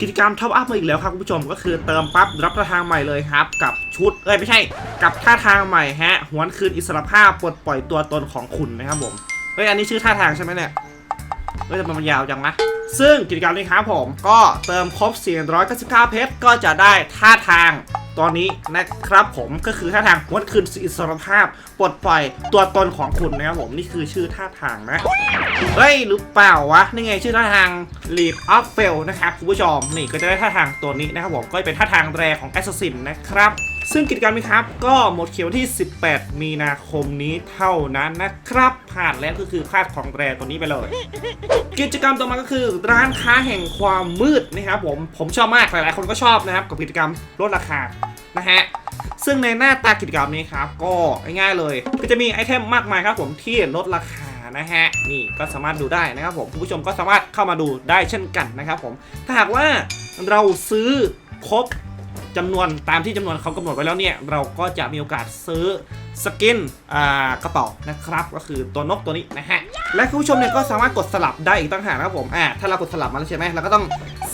กิจกรรมท็อปอัพมาอีกแล้วครับคุณผู้ชมก็คือเติมปั๊บรับท่าทางใหม่เลยครับ กับชุด เอ้ยไม่ใช่ กับท่าทางใหม่ฮะหวนคืนอิสรภาพปลดปล่อยตัวตนของคุณนะครับผมเฮ้ยอันนี้ชื่อท่าทางใช่ไหมเนี่ยเฮ้ยทำไมมันยาวจังนะซึ่งกิจกรรมนี้ครับผมก็เติมครบ499เพชรก็จะได้ท่าทาง ตอนนี้นะครับผมก็คือท่าทางหวนคืนอิสรภาพปลดปล่อยตัวตนของคุณนะครับผมนี่คือชื่อท่าทางนะเฮ้ยหรือเปล่าวะนี่ไงชื่อท่าทาง Leap of Fail นะครับคุณผู้ชมนี่ก็จะได้ท่าทางตัวนี้นะครับผมก็เป็นท่าทางแรของ Assassin นะครับซึ่งกิจกรรมนี้ครับ ก็หมดเขียวที่ 18 มีนาคมนี้เท่านั้นนะครับผ่านแล้วก็คือพลาดของแรตัวนี้ไปเลย กิจกรรมต่อมาก็คือ ร้านค้าแห่งความมืดนะครับผมผมชอบมากหลายๆ คนก็ชอบนะครับกับกิจกรรมลดราคา นะฮะซึ่งในหน้าตากิจกรรมนี้ครับ ก็ง่ายๆเลยก็จะมีไอเทมมากมายครับผมที่ลดราคานะฮะนี่ก็สามารถดูได้นะครับผมผู้ชมก็สามารถเข้ามาดูได้เช่นกันนะครับผมถ้าหากว่าเราซื้อครบ จำนวนตามที่จำนวนเขากำหนดไว้แล้วเนี่ย เราก็จะมีโอกาสซื้อสกินกระเป๋านะครับ ก็คือตัวนกตัวนี้นะฮะ และคุณผู้ชมเนี่ยก็สามารถกดสลับได้อีกต่างหากนะครับผมอ่าถ้าเรากดสลับมาแล้วใช่ไหมเราก็ต้อง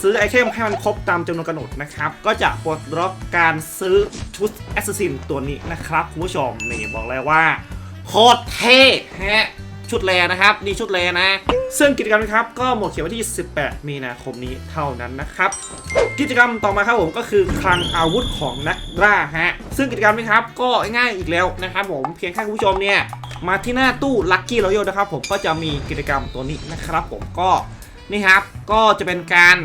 ซื้อไอเทมให้มันครบตามจำนวนกำหนดนะครับ ก็จะปลดล็อกการซื้อชุดแอสซัสซินตัวนี้นะครับคุณผู้ชมนี่บอกเลยว่าโคตรเท่ฮะ ชุดแรนะครับนี่ชุดแรนะ ซึ่งกิจกรรมนะครับก็หมดเขียนวันที่ 18 มีนาคมนี้เท่านั้นนะครับ กิจกรรมต่อมาครับผมก็คือคลังอาวุธของนักล่าฮะซึ่งกิจกรรมนี้ครับก็ง่ายอีกแล้วนะครับผมเพียงแค่คุณผู้ชมเนี่ยมาที่หน้าตู้ลัคกี้รอยัลนะครับผมก็จะมีกิจกรรมตัวนี้นะครับ ผมก็นี่ครับก็จะเป็นการ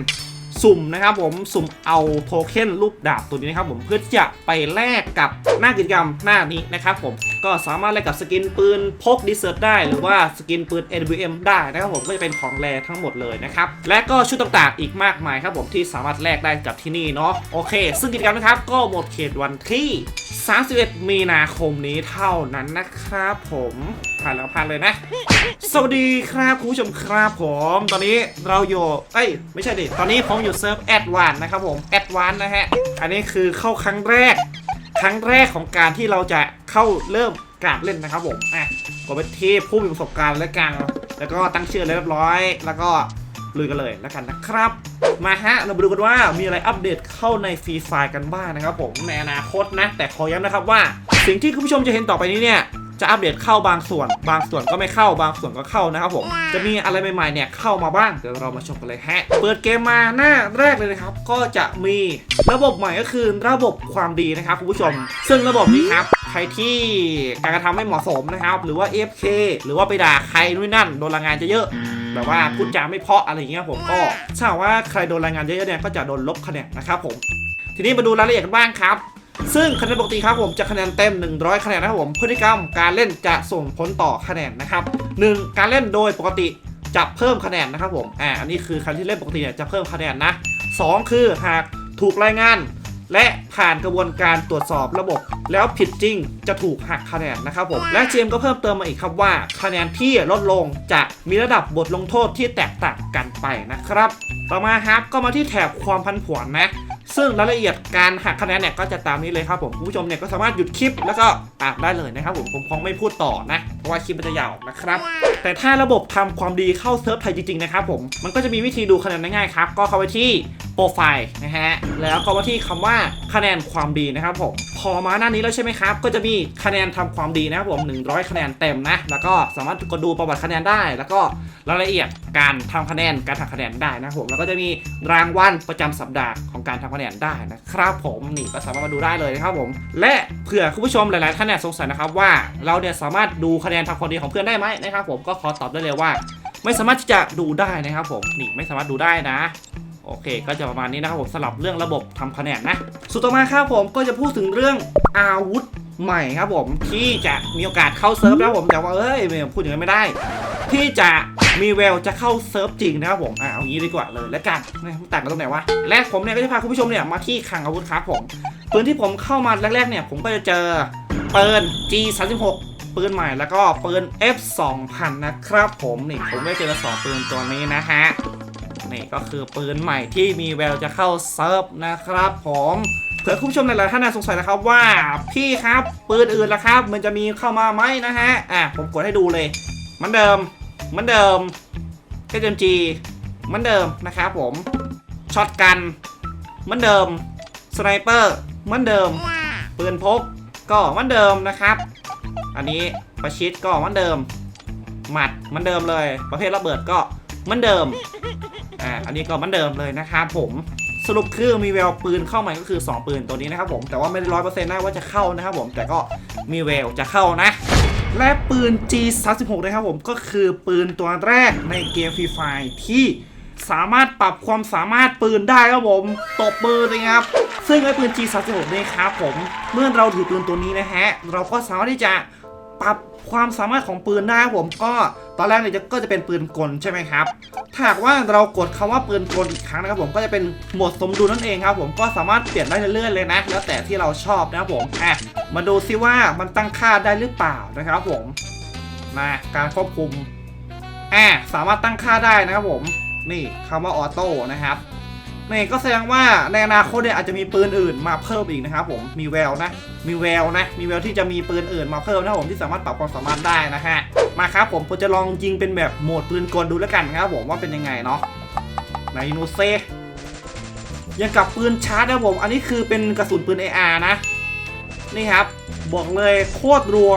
สุ่มนะครับผมสุ่มเอาโทเค็นรูปดาบตัวนี้นะครับผมเพื่อจะไปแลกกับหน้ากิจกรรมหน้านี้นะครับผมก็สามารถแลกกับสกินปืนพกดิเซอร์ได้ หรือว่าสกินปืน NWM ได้นะครับผมก็จะเป็นของแรทั้งหมดเลยนะครับ และก็ชุดต่างๆอีกมากมายครับผมที่สามารถแลกได้กับที่นี่เนาะโอเค ซึ่งกิจกรรมนะครับก็หมดเขตวันที่ 31 มีนาคมนี้เท่านั้นนะครับผมผ่านแล้วผ่านเลยนะ สวัสดีครับคุณผู้ชมครับผม ตอนนี้เราอยู่เอ้ยไม่ใช่ดิตอนนี้ผมอยู่เซิร์ฟแอดวานนะครับผมแอดวานนะฮะ อันนี้คือเข้าครั้งแรก ครั้งแรกของการที่เราจะ เข้าเริ่มการเล่นนะครับผมอะกดไปที่ผู้มีประสบการณ์แล้วกัน แล้วก็ตั้งชื่อเรียบร้อย แล้วก็ลุยกันเลยแล้วกันนะครับ มาฮะเรามาดูกันว่ามีอะไรอัปเดตเข้าในฟรีไฟกันบ้างนะครับผมในอนาคตนะ แต่ขอย้ำนะครับว่า สิ่งที่คุณผู้ชมจะเห็นต่อไปนี้เนี่ย จะอัปเดตเข้าบางส่วน บางส่วนก็ไม่เข้าบางส่วนก็เข้านะครับผมจะมีอะไรใหม่ๆเนี่ยเข้ามาบ้างเดี๋ยวเรามาชมกันเลยฮะเปิดเกมมาหน้าแรกเลยนะครับ ก็จะมีระบบใหม่ก็คือระบบความดีนะครับคุณผู้ชม ซึ่งระบบนี้ครับใครที่การกระทำไม่เหมาะสมนะครับ หรือว่า FK หรือว่าไปด่าใครนู่นนั่นโดนรายงานจะเยอะแบบว่าพูดจาไม่เพาะอะไรอย่างเงี้ยผมก็ถ้าว่าใครโดนรายงานเยอะๆเนี่ยก็จะโดนลบคะแนนนะครับผม ทีนี้มาดูรายละเอียดกันบ้างครับ ซึ่งคะแนนปกติครับผมจะคะแนนเต็ม 100 คะแนนนะครับผมพฤติกรรมการเล่นจะส่งผลต่อคะแนนนะครับ 1. การเล่นโดยปกติจะเพิ่มคะแนนนะครับผมอ่าอันนี้คือคันที่เล่นปกติเนี่ยจะเพิ่มคะแนนนะ 2 คือหากถูกรายงาน และผ่านกระบวนการตรวจสอบระบบ แล้วผิดจริงจะถูกหักคะแนนนะครับผมและเจมก็เพิ่มเติมมาอีกครับว่าคะแนนที่ลดลงจะมีระดับบทลงโทษที่แตกต่างกันไปนะครับ ต่อมาครับก็มาที่แถบความพันผวนนะ ซึ่งรายละเอียดการหักคะแนนเนี่ยก็จะตามนี้เลยครับผมผู้ชมเนี่ยก็สามารถหยุดคลิปแล้วก็อ่านได้เลยนะครับผมผมคงไม่พูดต่อนะ เพราะว่าคลิปมันจะยาวนะครับ แต่ถ้าระบบทำความดีเข้าเซิร์ฟไทยจริงๆนะครับผมมันก็จะมีวิธีดูคะแนนง่ายๆครับก็เข้าไปที่โปรไฟล์นะฮะแล้วก็มาที่คำว่าคะแนนความดีนะครับผม พอมาหน้านี้แล้วใช่ไหมครับ ก็จะมีคะแนนทำความดีนะครับผม 100 คะแนนเต็มนะ แล้วก็สามารถกดดูประวัติคะแนนได้ แล้วก็รายละเอียดการทำคะแนนการหักคะแนนได้นะครับผม แล้วก็จะมีรางวัลประจำสัปดาห์ของการทำคะแนนได้นะครับผมนี่ก็สามารถมาดูได้เลยนะครับผม และเผื่อคุณผู้ชมหลาย ๆ ท่านเนี่ยสงสัยนะครับว่าเราเนี่ยสามารถดูคะแนนทำความดีของเพื่อนได้ไหมนะครับผมก็ขอตอบได้เลยว่า ไม่สามารถที่จะดูได้นะครับผมนี่ไม่สามารถดูได้นะ โอเค ก็จะประมาณนี้นะครับผมสลับเรื่องระบบทำคะแนนนะ สุดต่อมาครับผมก็จะพูดถึงเรื่องอาวุธใหม่ครับผมที่จะมีโอกาสเข้าเซิร์ฟแล้วผมแต่ว่าเอ้ยพูดอย่างนั้นไม่ได้ ที่จะมีแววจะเข้าเซิร์ฟจริงนะครับผมอ่าเอางี้ดีกว่าเลยแล้วกันนะต่างกันตรงไหนวะและผมเนี่ยก็จะพาคุณผู้ชมเนี่ยมาที่คลังอาวุธครับผมปืนที่ผมเข้ามาแรกๆเนี่ยผมก็จะเจอปืน G36 ปืนใหม่แล้วก็ปืน F2000 นะครับผมนี่ผมได้เจอสองปืนตัวนี้นะฮะ นี่ก็คือปืนใหม่ที่มีแววจะเข้าเซิร์ฟนะครับผมเผื่อคุณผู้ชมหลายๆท่านาสงสัยนะครับว่าพี่ครับปืนอื่นล่ะครับ มันจะมีเข้ามาไหมนะฮะอะผมกดให้ดูเลยมือนเดิมมือนเดิม SMG เหมือนเดิมนะครับผมช็อตกันมือนเดิมสไนเปอร์มือนเดิมปืนพกก็มือนเดิมนะครับ อันนี้ประชิดก็มือนเดิม หมัดมือนเดิมเลย ประเภทระเบิดก็มือนเดิม อ่าอันนี้ก็เหมือนเดิมเลยนะครับผมสรุปคือมีแววปืนเข้ามาก็คือ 2 ปืนตัวนี้นะครับผมแต่ว่าไม่ได้ร้อยเปอร์เซ็นต์นะว่าจะเข้านะครับผมแต่ก็มีแววจะเข้านะ และปืน G36 นะครับผมก็คือปืนตัวแรกในเกมฟรีไฟที่สามารถปรับความสามารถปืนได้ครับผมตบมือเลยครับ ซึ่งไอ้ปืน G36 นี่ครับผมเมื่อเราถือปืนตัวนี้นะฮะ เราก็สามารถที่จะ ปรับความสามารถของปืนได้ครับผมก็ตอนแรกเนี่ยก็จะเป็นปืนกลใช่ไหมครับถ้าหากว่าเรากดคำว่าปืนกลอีกครั้งนะครับผมก็จะเป็นโหมดสมดุลนั่นเองครับ ผมก็สามารถเปลี่ยนได้เรื่อยๆเลยนะแล้วแต่ที่เราชอบนะครับผมอะมาดูซิว่ามันตั้งค่าได้หรือเปล่านะครับผมมาการควบคุมอะสามารถตั้งค่าได้นะครับผมนี่คำว่าออโต้นะครับ นี่ก็แสดงว่าในอนาคตเนี่ยอาจจะมีปืนอื่นมาเพิ่มอีกนะครับผมมีแววนะ มีแววนะ มีแววที่จะมีปืนอื่นมาเพิ่มนะครับผมที่สามารถปรับความสามารถได้นะฮะมาครับผมผมจะลองยิงเป็นแบบโหมดปืนกลดูแล้วกันครับผมว่าเป็นยังไงเนาะไหนนูเซยังกับปืนชาร์จนะผม อันนี้คือเป็นกระสุนปืน AR นะ นี่ครับ บอกเลยโคตรรัว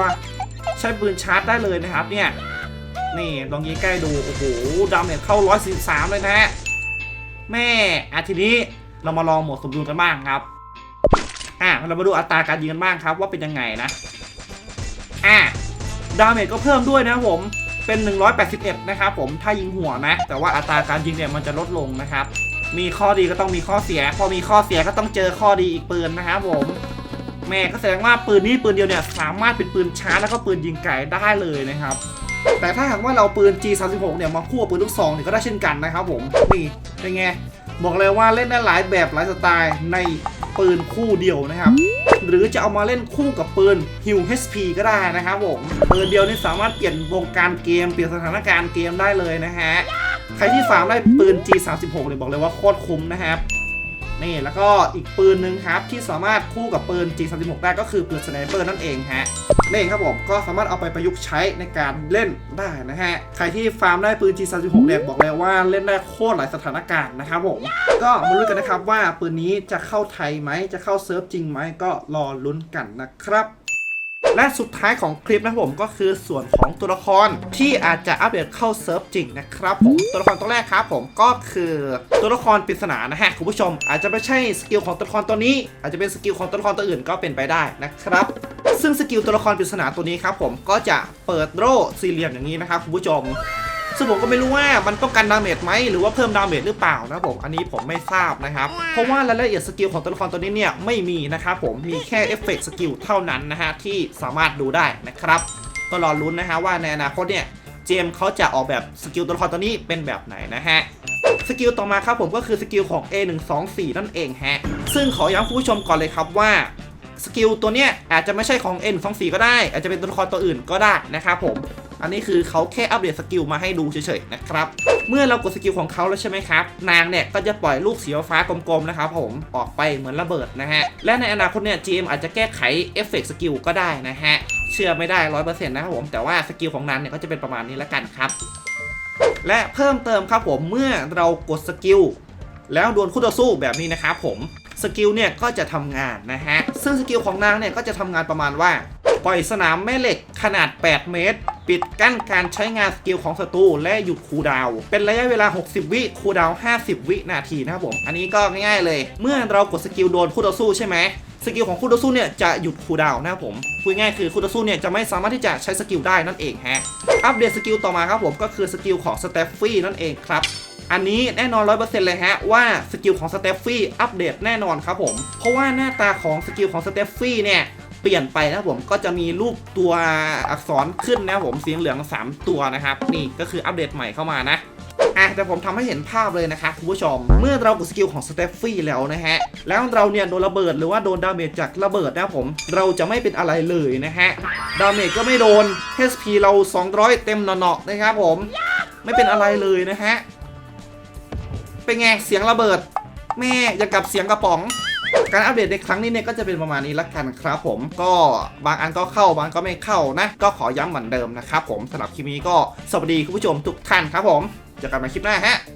ใช้ปืนชาร์จได้เลยนะครับเนี่ย นี่ลองยิงใกล้ดู โอ้โหดาเมจเข้า 143 เลยนะฮะ แม่อาทีนี้เรามาลองโหมดสมดุลกันบ้างครับ อะเรามาดูอัตราการยิงกันบ้างครับ ว่าเป็นยังไงนะ อะดาเมจก็เพิ่มด้วยนะผมเป็น 181 นะครับผมถ้ายิงหัวนะ แต่ว่าอัตราการยิงเนี่ยมันจะลดลงนะครับ มีข้อดีก็ต้องมีข้อเสีย พอมีข้อเสียก็ต้องเจอข้อดีอีกปืนนะครับผมแม่ก็แสดงว่าปืนนี้ปืนเดียวเนี่ยสามารถเป็นปืนชาร์จแล้วก็ปืนยิงไกลได้เลยนะครับ แต่ถ้าหากว่าเราปืน G36 เนี่ยมาคู่กับปืนลูกซองเนี่ยก็ได้เช่นกันนะครับผมนี่เป็นไงบอกเลยว่าเล่นได้หลายแบบหลายสไตล์ในปืนคู่เดียวนะครับ หรือจะเอามาเล่นคู่กับปืน Hill HP ก็ได้นะครับผมปืนเดียวนี่สามารถเปลี่ยนวงการเกมเปลี่ยนสถานการณ์เกมได้เลยนะฮะใครที่ฟาร์มได้ปืน G36 เนี่ยบอกเลยว่าโคตรคุ้มนะครับ นี่แล้วก็อีกปืนหนึ่งครับ ที่สามารถคู่กับปืน G36 ได้ก็คือปืนสไนเปอร์นั่นเองฮะนี่เองครับผมก็สามารถเอาไปประยุกต์ใช้ในการเล่นได้นะฮะ ใครที่ฟาร์มได้ปืน G36 เนี่ยบอกเลยว่าเล่นได้โคตรหลายสถานการณ์นะครับผมก็มาลุ้นกันนะครับว่าปืนนี้จะเข้าไทยไหมจะเข้าเซิร์ฟจริงไหมก็รอลุ้นกันนะครับ และสุดท้ายของคลิปนะครับผมก็คือส่วนของตัวละครที่อาจจะอัปเดตเข้าเซิร์ฟจริงนะครับผมตัวละครตัวแรกครับผมก็คือตัวละครปริศนานะฮะคุณผู้ชม อาจจะไม่ใช่สกิลของตัวละครตัวนี้ อาจจะเป็นสกิลของตัวละครตัวอื่นก็เป็นไปได้นะครับซึ่งสกิลตัวละครปริศนาตัวนี้ครับผมก็จะเปิดโล่สี่เหลี่ยมอย่างนี้นะครับคุณผู้ชม ซึ่งผมก็ไม่รู้ว่ามันป้องกันดาเมจไหมหรือว่าเพิ่มดาเมจหรือเปล่านะผมอันนี้ผมไม่ทราบนะครับ เพราะว่ารายละเอียดสกิลของตัวละครตัวนี้เนี่ยไม่มีนะครับผมมีแค่เอฟเฟกต์สกิลเท่านั้นนะฮะที่สามารถดูได้นะครับ ก็รอลุ้นนะฮะว่าในอนาคตเนี่ยเจมเขาจะออกแบบสกิลตัวละครตัวนี้เป็นแบบไหนนะฮะสกิลต่อมาครับผมก็คือสกิลของ A124 นั่นเองฮะ ซึ่งขอย้ำผู้ชมก่อนเลยครับว่าสกิลตัวเนี้ยอาจจะไม่ใช่ของ N24 ก็ได้ อาจจะเป็นตัวละครตัวอื่นก็ได้นะครับผม อันนี้คือเขาแค่อัปเดตสกิลมาให้ดูเฉยๆนะครับ เมื่อเรากดสกิลของเขาแล้วใช่ไหมครับ นางเนี่ยก็จะปล่อยลูกสีฟ้ากลมๆนะครับผมออกไปเหมือนระเบิดนะฮะ และในอนาคตเนี่ย GM อาจจะแก้ไขเอฟเฟกต์สกิลก็ได้นะฮะ เชื่อไม่ได้ร้อยเปอร์เซ็นต์นะครับผม แต่ว่าสกิลของนางเนี่ยก็จะเป็นประมาณนี้ละกันครับ และเพิ่มเติมครับผมเมื่อเรากดสกิลแล้วดวลคู่ต่อสู้แบบนี้นะครับผมสกิลเนี่ยก็จะทำงานนะฮะ ซึ่งสกิลของนางเนี่ยก็จะทำงานประมาณว่า ปล่อยสนามแม่เหล็กขนาด 8 เมตร ปิดกั้นการใช้งานสกิลของศัตรูและหยุดคูดาว เป็นระยะเวลา 60 วิคูดาว 50 วินาทีนะครับผม อันนี้ก็ง่ายๆเลย เมื่อเรากดสกิลโดนคู่ต่อสู้ใช่ไหมสกิลของคู่ต่อสู้เนี่ยจะหยุดคูดาวนะครับผมพูดง่ายคือคู่ต่อสู้เนี่ยจะไม่สามารถที่จะใช้สกิลได้นั่นเองฮะอัปเดตสกิลต่อมาครับผมก็คือสกิลของสเตฟฟี่นั่นเองครับอันนี้แน่นอน100%เลยฮะว่าสกิลของสเตฟฟี่อัปเดตแน่นอนครับผม เพราะว่าหน้าตาของสกิลของสเตฟฟี่เนี่ย เปลี่ยนไปนะผมก็จะมีรูปตัวอักษรขึ้นนะผมสีเหลือง 3 ตัวนะครับ นี่ก็คืออัปเดตใหม่เข้ามานะอะแต่ผมทำให้เห็นภาพเลยนะคะคุณผู้ชม เมื่อเรากดสกิลของสเตฟฟี่แล้วนะฮะ แล้วเราเนี่ยโดนระเบิดหรือว่าโดนดาเมจจากระเบิดนะผม เราจะไม่เป็นอะไรเลยนะฮะ ดาเมจก็ไม่โดน HP เรา 200 เต็มเนาะๆนะครับผม ไม่เป็นอะไรเลยนะฮะ เป็นไงเสียงระเบิด แม่อย่างกับเสียงกระป๋อง การอัปเดตในครั้งนี้เนี่ยก็จะเป็นประมาณนี้ละกันครับผมก็บางอันก็เข้าบางก็ไม่เข้านะ ก็ขอย้ำเหมือนเดิมนะครับผมสำหรับคลิปนี้ก็สวัสดีคุณผู้ชมทุกท่านครับผมเจอกันใหม่คลิปหน้าฮะ